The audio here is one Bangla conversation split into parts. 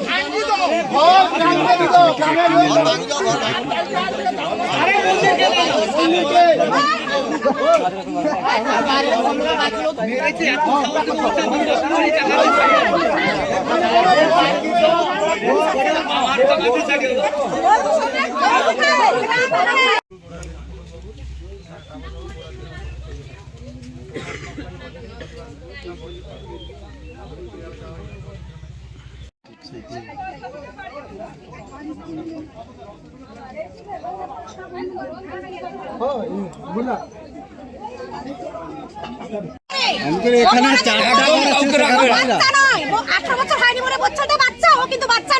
এখানে চারটা বাচ্চা নয় ও আঠারো বছর হয়নি বলে বছরটা বাচ্চা ও কিন্তু বাচ্চা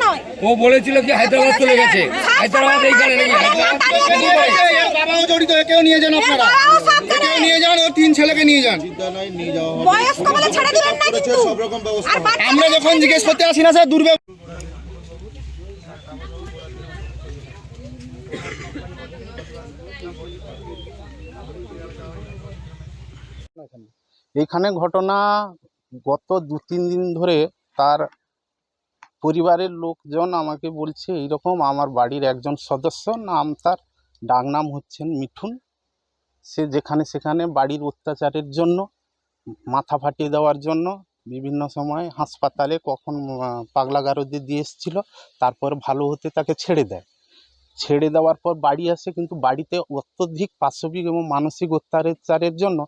নয়। ও বলেছিল কি হায়দ্রাবাদ চলে গেছে। হায়দ্রাবাদ এইখানে নাকি? বাবাও জড়িত একেও নিয়ে যান আপনারা। বাবাও সব জানে। একেও নিয়ে যান ও তিন ছেলেকে নিয়ে যান। বয়স্ক বলে ছেড়ে দিবেন না কিন্তু। আর বাচ্চা আমরা যখন জিজ্ঞেস করতে আসি না স্যার দুর্ব্যব এইখানে ঘটনা গত দু তিন দিন ধরে তার পরিবারের লোকজন আমাকে বলছে, এইরকম আমার বাড়ির একজন সদস্য, নাম তার ডাকনাম হচ্ছেন মিঠুন। সে যেখানে সেখানে বাড়ির অত্যাচারের জন্য, মাথা ফাটিয়ে দেওয়ার জন্য বিভিন্ন সময় হাসপাতালে কখন পাগলা গারদে দিয়ে এসেছিল, তারপর ভালো হতে তাকে ছেড়ে দেয়। ছেড়ে দেওয়ার পর বাড়ি আসে, কিন্তু বাড়িতে অত্যধিক পাশবিক এবং মানসিক অত্যাচারের জন্য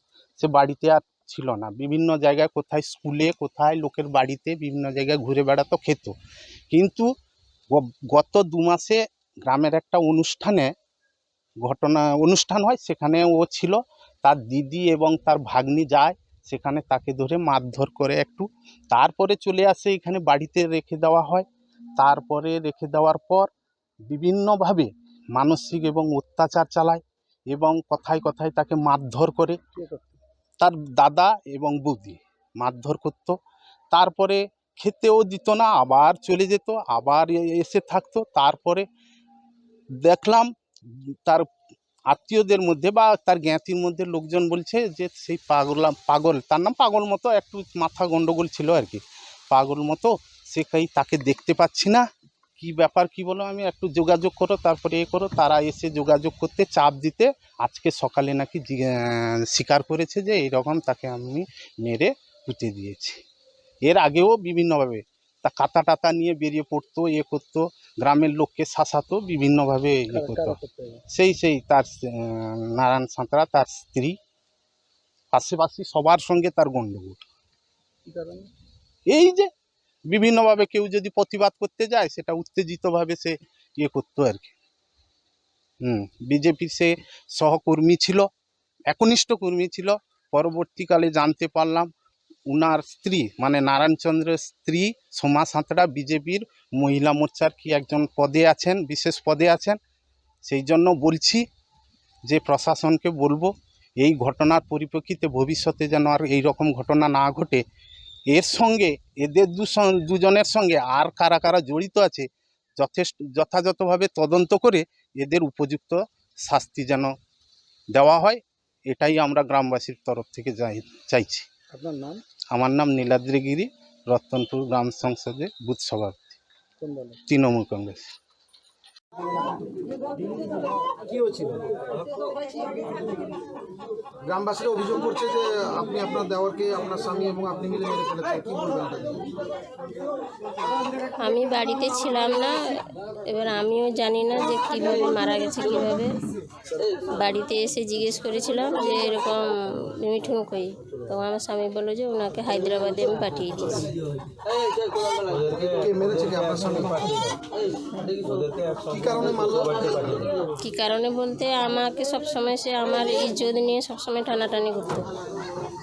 সে বাড়িতে আর ছিল না। বিভিন্ন জায়গায় কোথায় স্কুলে কোথায় লোকের বাড়িতে, বিভিন্ন জায়গায় ঘুরে বেড়াতো, খেত। কিন্তু গত দু মাসে গ্রামের একটা অনুষ্ঠানে ঘটনা, অনুষ্ঠান হয়, সেখানে ও ছিল। তার দিদি এবং তার ভাগ্নি যায়, সেখানে তাকে ধরে মারধর করে একটু। তারপরে চলে আসে, এখানে বাড়িতে রেখে দেওয়া হয়। তারপরে রেখে দেওয়ার পর বিভিন্নভাবে মানসিক এবং অত্যাচার চালায় এবং কথায় কথায় তাকে মারধর করে। তার দাদা এবং বৌদি মারধর করত। তারপরে খেতেও দিত না, আবার চলে যেত, আবার এসে থাকতো। তারপরে দেখলাম তার আত্মীয়দের মধ্যে বা তার জ্ঞাতির মধ্যে লোকজন বলছে যে, সেই পাগলা, পাগল, তার নাম পাগল মতো একটু মাথা গন্ডগোল ছিল আর কি। পাগল মতো সেখাই তাকে দেখতে পাচ্ছি না। কি ব্যাপার কি বলো আমি একটু যোগাযোগ করো তারপরে এ করো। তারা এসে যোগাযোগ করতে চাপ দিতে আজকে সকালে নাকি স্বীকার করেছে যে এইরকম তাকে আমি মেরে পুঁতে দিয়েছি। এর আগেও বিভিন্নভাবে তা কাতা টাতা নিয়ে বেরিয়ে পড়তো এ করতো গ্রামের লোককে শাসাতো বিভিন্নভাবে ইয়ে করতো। সেই সেই তার নারায়ণ সাঁতরা তার স্ত্রী পাশাপাশি সবার সঙ্গে তার গণ্ডগোল। এই যে বিভিন্নভাবে কেউ যদি প্রতিবাদ করতে যায়, সেটা উত্তেজিতভাবে সে ইয়ে করতো আর কি। হুম বিজেপি সে সহকর্মী ছিল, একনিষ্ঠ কর্মী ছিল, পরবর্তীকালে জানতে পারলাম উনার স্ত্রী মানে নারায়ণচন্দ্রের স্ত্রী সোমা সাঁতরা বিজেপির মহিলা মোর্চার কি একজন পদে আছেন, বিশেষ পদে আছেন, সেই জন্য বলছি যে প্রশাসনকে বলব, এই ঘটনার পরিপ্রেক্ষিতে ভবিষ্যতে যেন আর এই রকম ঘটনা না ঘটে এর সঙ্গে এদের দুজন দুজনের সঙ্গে আর কারা কারা জড়িত আছে যথেষ্ট যথাযথভাবে তদন্ত করে এদের উপযুক্ত শাস্তি যেন দেওয়া হয় এটাই আমরা গ্রামবাসীর তরফ থেকে চাইছি। আপনার নাম? আমার নাম নীলাদ্রিগিরি রতনপুর গ্রাম সংসদে বুথ সভাপতি। তৃণমূল কংগ্রেস। কি হয়েছিল গ্রামবাসীরা অভিযোগ করছে যে আপনি আপনার দেওয়ারকে আপনার স্বামী এবং আপনি মিলে মেরে ফেলেছেন কি বলবেন আমি বাড়িতে ছিলাম না এবার আমিও জানি না যে কীভাবে মারা গেছে কীভাবে বাড়িতে এসে জিজ্ঞেস করেছিলাম যে এরকম মিঠুন কই তখন আমার স্বামী বলল যে ওনাকে হায়দ্রাবাদে আমি পাঠিয়ে দিয়েছি কে কি আপনার সঙ্গে কি কারণে মারলো? কী কারণে বলতে আমাকে সবসময় সে আমার ইজ্জত নিয়ে সবসময় টানাটানি করতো।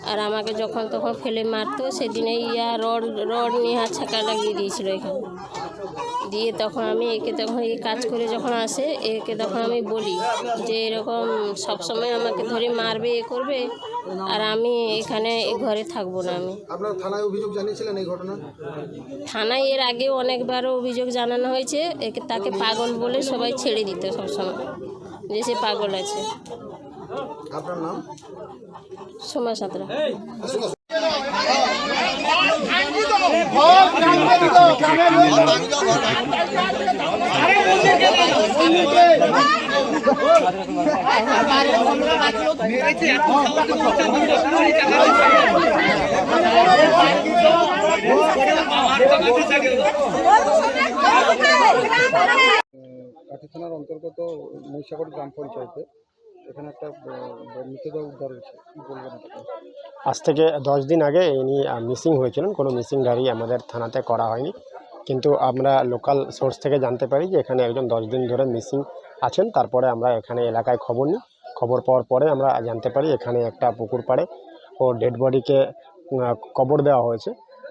আর আমাকে যখন তখন ফেলে মারতো সেদিনে ইয়া রড রড নিয়ে হাত ছাকা লাগিয়ে দিয়েছিল এখানে। দিয়ে তখন আমি একে তখন এই কাজ করে যখন আসে একে তখন আমি বলি যে এরকম সবসময় আমাকে ধরে মারবে এ করবে আর আমি এখানে ঘরে থাকব না আমি। আপনার থানায় অভিযোগ জানিয়েছিলেন এই ঘটনা? থানায় এর আগেও অনেকবারও অভিযোগ জানানো হয়েছে একে তাকে পাগল বলে সবাই ছেড়ে দিত সবসময় যে সে পাগল আছে। আপনার নাম? সোমা সাঁতরা কাঠি থানার অন্তর্গত মহিষাগর গ্রাম পঞ্চায়েতে এখানে একটা মৃতদেহ উদ্ধার হয়েছে। বলবেন আজ থেকে দশ দিন আগে ইনি মিসিং হয়েছিলেন। কোনো মিসিং ডায়েরি আমাদের থানাতে করা হয়নি। কিন্তু আমরা লোকাল সোর্স থেকে জানতে পারি যে এখানে একজন দশ দিন ধরে মিসিং আছেন। তারপরে আমরা এখানে এলাকায় খবর নিই। খবর পাওয়ার পরে আমরা জানতে পারি এখানে একটা পুকুর পাড়ে ও ডেড বডিকে কবর দেওয়া হয়েছে।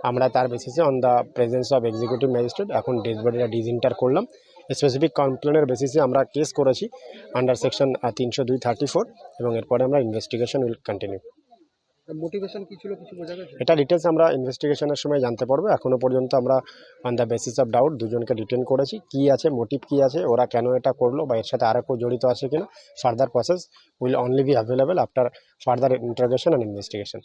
আমরা তার বেসিসে on the presence of executive magistrate এখন ডেড বডিটা ডিজইন্টার করলাম। স্পেসিফিক কমপ্লেনের বেসিসে আমরা কেস করেছি আন্ডার সেকশন তিনশো দুই থার্টি ফোর এবং এরপরে আমরা ইনভেস্টিগেশন উইল কন্টিনিউ মোটিভেশন কি ছিল কিছু বোঝা গেছে? এটা ডিটেলস আমরা ইনভেস্টিগেশনের সময় জানতে পারব। এখনও পর্যন্ত আমরা on the basis of doubt দুজনকে ডিটেন করেছি। কী আছে মোটিভ কী আছে ওরা কেন এটা করল বা এর সাথে আরও কেউ জড়িত আছে কিনা further process will only be available after further interrogation and investigation